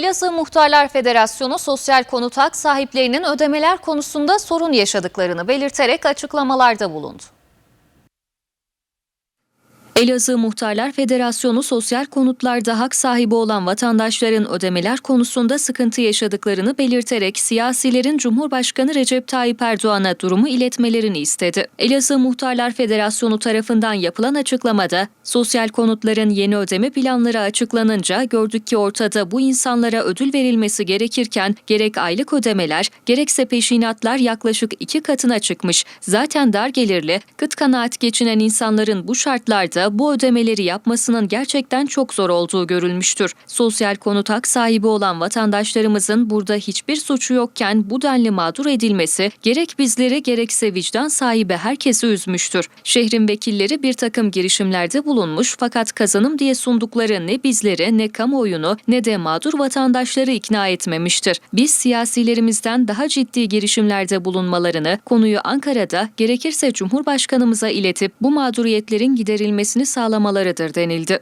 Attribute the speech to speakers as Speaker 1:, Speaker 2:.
Speaker 1: Elazığ Muhtarlar Federasyonu sosyal konut hak sahiplerinin ödemeler konusunda sorun yaşadıklarını belirterek açıklamalarda bulundu. Elazığ Muhtarlar Federasyonu sosyal konutlarda hak sahibi olan vatandaşların ödemeler konusunda sıkıntı yaşadıklarını belirterek siyasilerin Cumhurbaşkanı Recep Tayyip Erdoğan'a durumu iletmelerini istedi. Elazığ Muhtarlar Federasyonu tarafından yapılan açıklamada sosyal konutların yeni ödeme planları açıklanınca gördük ki ortada bu insanlara ödül verilmesi gerekirken gerek aylık ödemeler gerekse peşinatlar yaklaşık iki katına çıkmış. Zaten dar gelirli, kıt kanaat geçinen insanların bu şartlarda bu ödemeleri yapmasının gerçekten çok zor olduğu görülmüştür. Sosyal konut hak sahibi olan vatandaşlarımızın burada hiçbir suçu yokken bu denli mağdur edilmesi gerek bizleri gerekse vicdan sahibi herkesi üzmüştür. Şehrin vekilleri bir takım girişimlerde bulunmuş fakat kazanım diye sundukları ne bizlere ne kamuoyunu ne de mağdur vatandaşları ikna etmemiştir. Biz siyasilerimizden daha ciddi girişimlerde bulunmalarını, konuyu Ankara'da gerekirse Cumhurbaşkanımıza iletip bu mağduriyetlerin giderilmesini sağlamalarıdır denildi.